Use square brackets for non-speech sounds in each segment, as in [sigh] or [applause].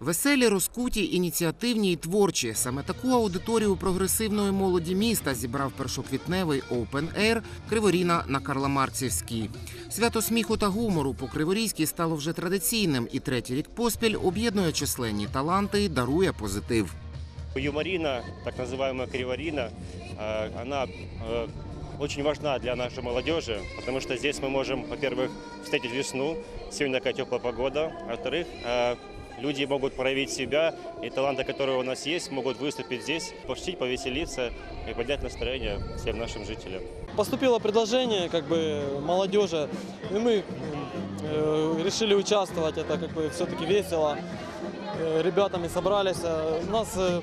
Веселі, розкуті, ініціативні і творчі. Саме таку аудиторію прогресивної молоді міста зібрав першоквітневий Open Air Криворіна на Карла-Марксівській. Свято сміху та гумору по Криворізькій стало вже традиційним, і третій рік поспіль об'єднує численні таланти і дарує позитив. Юморина, так называемая криворина, э, она э, очень важна для нашей молодежи, потому что здесь мы можем, во-первых, встретить весну, сегодня такая теплая погода, а во-вторых, э, люди могут проявить себя, и таланты, которые у нас есть, могут выступить здесь, пошутить, повеселиться и поднять настроение всем нашим жителям. Поступило предложение как бы молодежи, и мы э, решили участвовать. Это как бы все-таки весело. Э, ребятами собрались. Э, У нас э,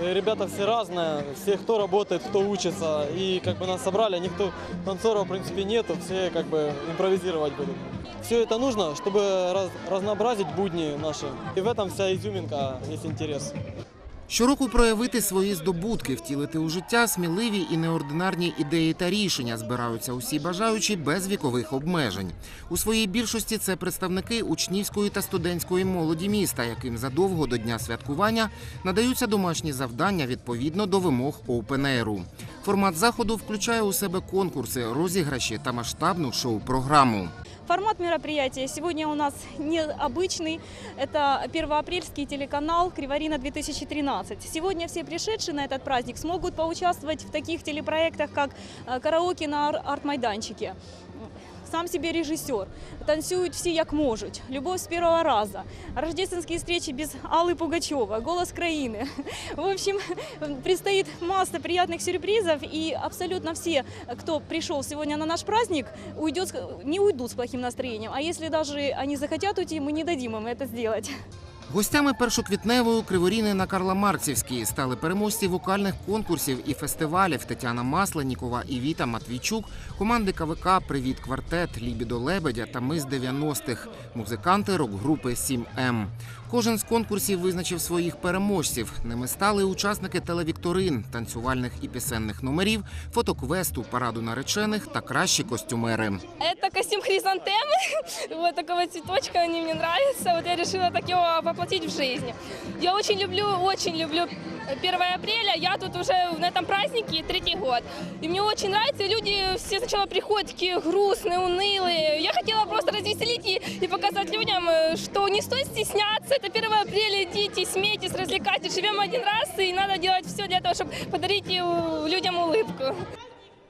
ребята все разные, все кто работает, кто учится. И как бы нас собрали, никто танцоров в принципе нету, все как бы импровизировать будут. Все это нужно, чтобы раз- разнообразить будни наши. И в этом вся изюминка, есть интерес. Щороку проявити свої здобутки, втілити у життя сміливі і неординарні ідеї та рішення збираються усі бажаючі без вікових обмежень. У своїй більшості це представники учнівської та студентської молоді міста, яким задовго до дня святкування надаються домашні завдання відповідно до вимог Open-Air. Формат заходу включає у себе конкурси, розіграші та масштабну шоу-програму. Формат мероприятия сегодня у нас необычный. Это первоапрельский телеканал «Криворина 2013». Сегодня все пришедшие на этот праздник смогут поучаствовать в таких телепроектах, как э, «Караоке на ар- арт-майданчике», «Сам себе режиссер», «Танцуют все як можуть», «Любовь с первого раза», «Рождественские встречи без Аллы Пугачева», «Голос краины». [laughs] В общем, предстоит масса приятных сюрпризов, и абсолютно все, кто пришел сегодня на наш праздник, уйдет, с- не уйдут с плохим настроением. А если даже они захотят уйти, мы не дадим им это сделать. Гостями першоквітневої криворіни на Карла Марксівській стали переможці вокальних конкурсів і фестивалів Тетяна Масленікова і Віта Матвійчук, команди КВК Привіт Квартет, Лібідо Лебедя та Ми з 90-х, музиканти рок-групи 7М. Кожен з конкурсів визначив своїх переможців. Ними стали учасники телевікторин, танцювальних і пісенних номерів, фотоквесту, параду наречених та кращі костюмери. Це костюм хризантеми, [laughs] ось такого цвіточка, они мне нравятся. Вот я вирішила так його воплотити в житті. Я очень люблю, очень люблю 1 апреля. Я тут уже на этом празднике третий год. И мне очень нравится. И Люди все сначала приходят такие грустные, унылые. Я хотела просто развеселить и, и показать людям, э, что не стоит стесняться. Это 1 апреля. Идите, смейтесь, развлекайтесь. Живем один раз, и надо делать все для того, чтобы подарить э, людям улыбку.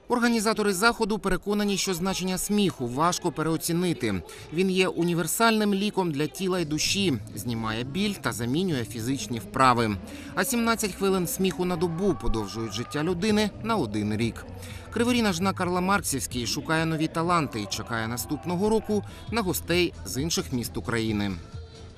Організатори заходу переконані, що значення сміху важко переоцінити. Він є універсальним ліком для тіла й душі, знімає біль та замінює фізичні вправи. А 17 хвилин сміху на добу подовжують життя людини на один рік. Криворіна ж на Карла Марксівській шукає нові таланти і чекає наступного року на гостей з інших міст України.